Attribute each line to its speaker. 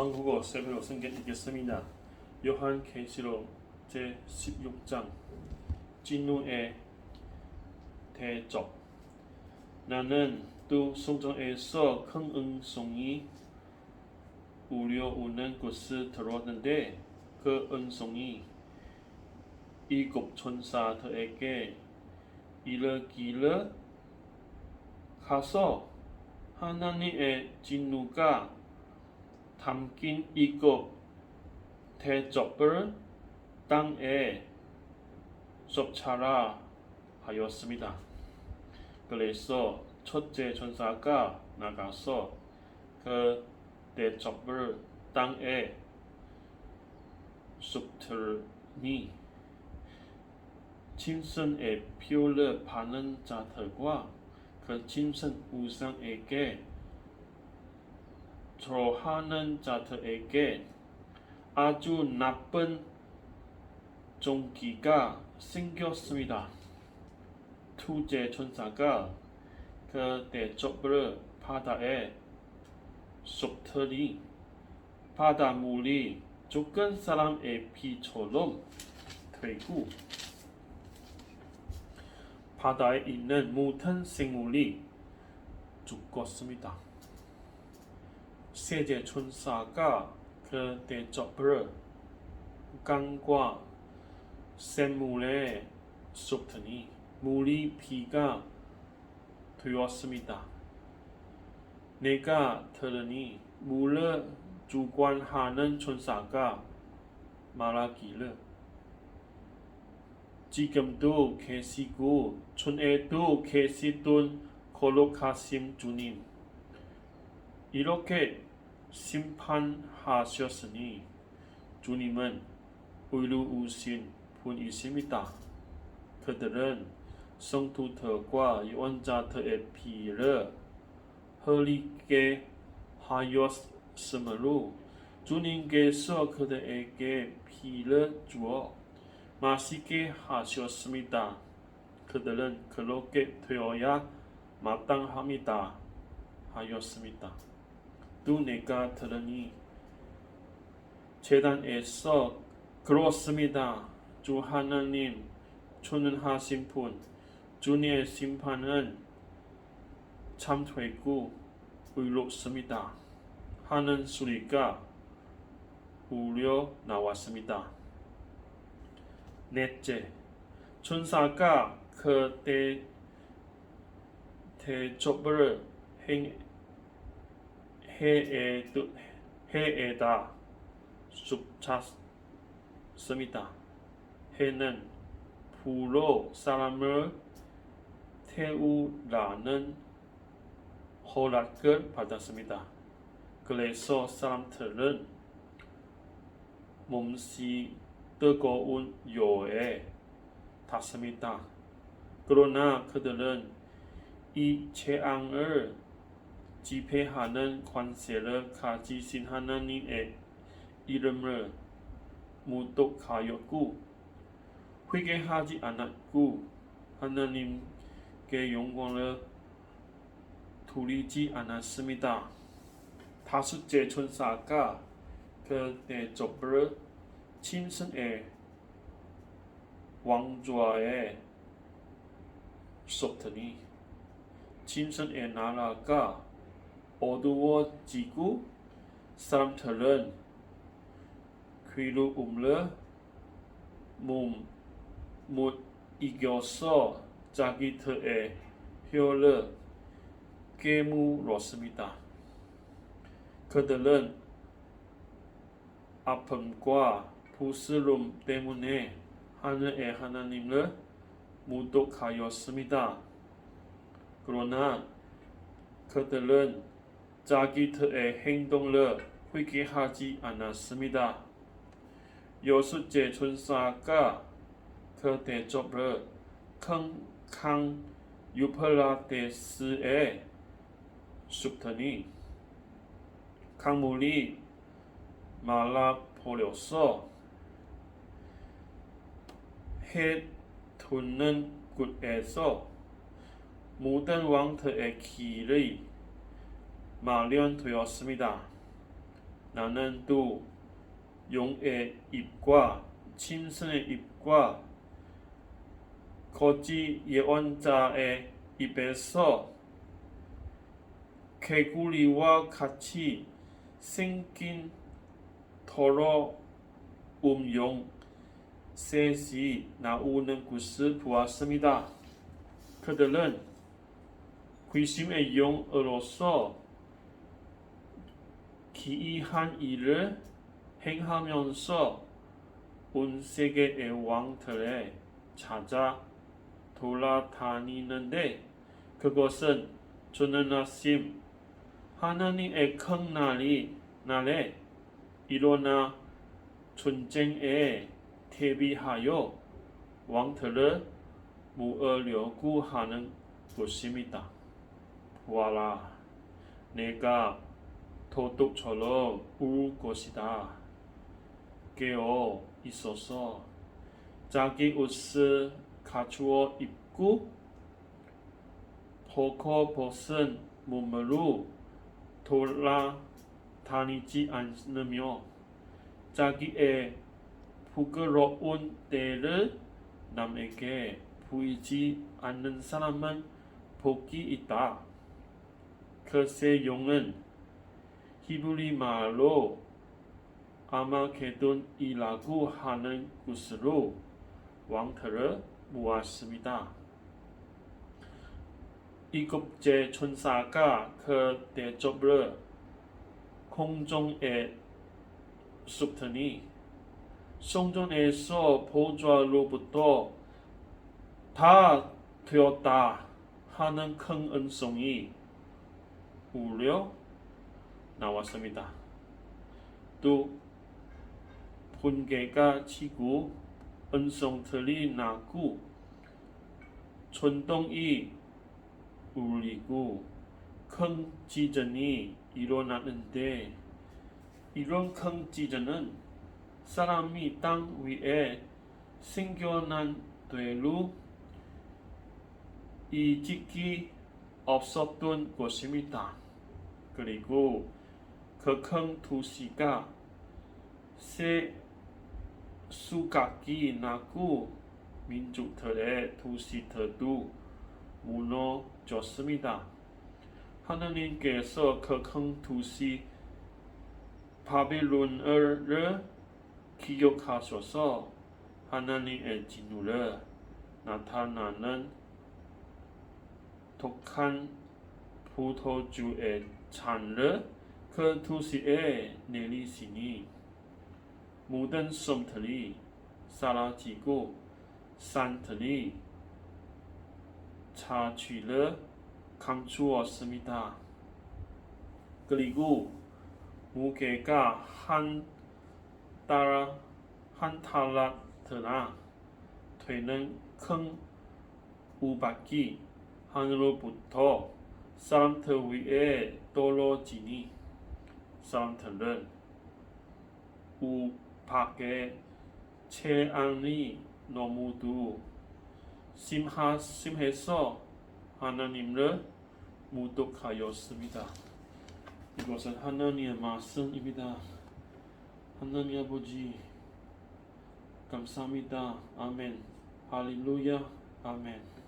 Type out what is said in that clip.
Speaker 1: 한국어 세배로 성경 읽겠습니다. 요한 계시록 제 16장 진노의 대적 나는 또 성전에서 큰 음성이 울려오는 곳을 들었는데 그 음성이 일곱 천사들에게 이르기를 가서 하나님의 진노가 담긴 일곱 대접을 땅에 쏟아라 하였습니다. 그래서 첫째 천사가 나가서 그 대접을 땅에 쏟더니 짐승의 피를 바는 자들과 그 짐승 우상에게 좋아하는 자들에게 아주 나쁜 종기가 생겼습니다. 투제 천사가 그 대접을 바다에 쏟더니 바닷물이 죽은 사람의 피처럼 되고 바다에 있는 모든 생물이 죽었습니다. 세제 천사가 그 대접을 강과 샘물에 쏟더니 물이 피가 되었습니다. 내가 들으니 물을 주관하는 천사가 말하기를 지금도 계시고 전에도 계시던 거룩하신 주님 이렇게 심판하셨으니 주님은 의로우신 분이십니다. 그들은 성도들과 유언자들의 피를 흘리게 하였으므로 주님께서 그들에게 피를 주어 마시게 하셨습니다. 그들은 그렇게 되어야 마땅합니다. 하였습니다. 또 내가 들으니 재단에서 그렇습니다. 주 하나님 초는하신 분 주님의 심판은 참 되고 의롭습니다. 하는 소리가 울려 나왔습니다. 넷째, 천사가 그때 대접을 행, 해에, 해에다 쏟았습니다. 해는 불로 사람을 태우라는 허락을 받았습니다. 그래서 사람들은 몸시 뜨거운 요에 닿습니다. 그러나 그들은 이 재앙을 지배하는 관세를 가지신 하나님의 이름을 무독하였고 회개하지 않았고 하나님께 영광을 돌리지 않았습니다. 다섯째 천사가 그 대접을 짐승의 왕좌에 쏟더니 짐승의 나라가 어두워지고 사람들은 괴로움을 몸못 이겨서 자기들의 혀를 깨물었습니다. 그들은 아픔과 부스럼 때문에 하늘의 하나님을 무독하였습니다. 그러나 그들은 자기들의 행동을 회개하지 않았습니다. 여섯째 천사가 그 대접을 큰강 유플라테스에 쏟더니 강물이 말라버려서 해 돋는 곳에서 모든 왕들의 길이 마련되었습니다. 나는 또 용의 입과 짐승의 입과 거짓 예언자의 입에서 개구리와 같이 생긴 더러운 용 셋이 나오는 것을 보았습니다. 그들은 귀신의 용으로서 기이한 일을 행하면서 온 세계의 왕들에 찾아 돌아다니는데 그것은 전능하심 하나님의 큰 날이 날에 일어나 전쟁에 대비하여 왕들을 모으려고 하는 것입니다. 보아라, 내가 도둑처럼 울 것이다. 깨어 있어서 자기 옷을 갖추어 입고 벌거벗은 몸으로 돌아다니지 않으며 자기의 부끄러운 때를 남에게 보이지 않는 사람은 복이 있다. 그새 용은 히브리 말로 아마게돈이라고 하는 곳으로 왕들을 모았습니다. 일곱째 천사가 그 대접을 공중에 쏟더니 성전에서 보좌로부터 다 되었다 하는 큰 은성이 울려 나왔습니다. 또 번개가 치고 은성들이 나고 천둥이 울리고 큰 지진이 일어나는데 이런 큰 지진은 사람이 땅 위에 생겨난 되로 이직이 없었던 것입니다. 그리고 그큰 도시가 새 수각이 나고 민족들의 도시들도 무너졌습니다. 하나님께서 그큰 도시 바빌론을 기억하셔서 하나님의 진노를 나타나는 독한 포도주의 잔을 그 도시에 내리시니 모든 섬들이 사라지고 산들이 자취를 감추었습니다. 그리고 무게가 한 따라 한 탈라트나 되는 큰 우박이 하늘로부터 사람들 위에 떨어지니 사람들은 우박의 채안이 너무도 심하, 심해서 하나님을 무독하였습니다. 이것은 하나님의 말씀입니다. 하나님 아버지 감사합니다. 아멘. 할렐루야. 아멘.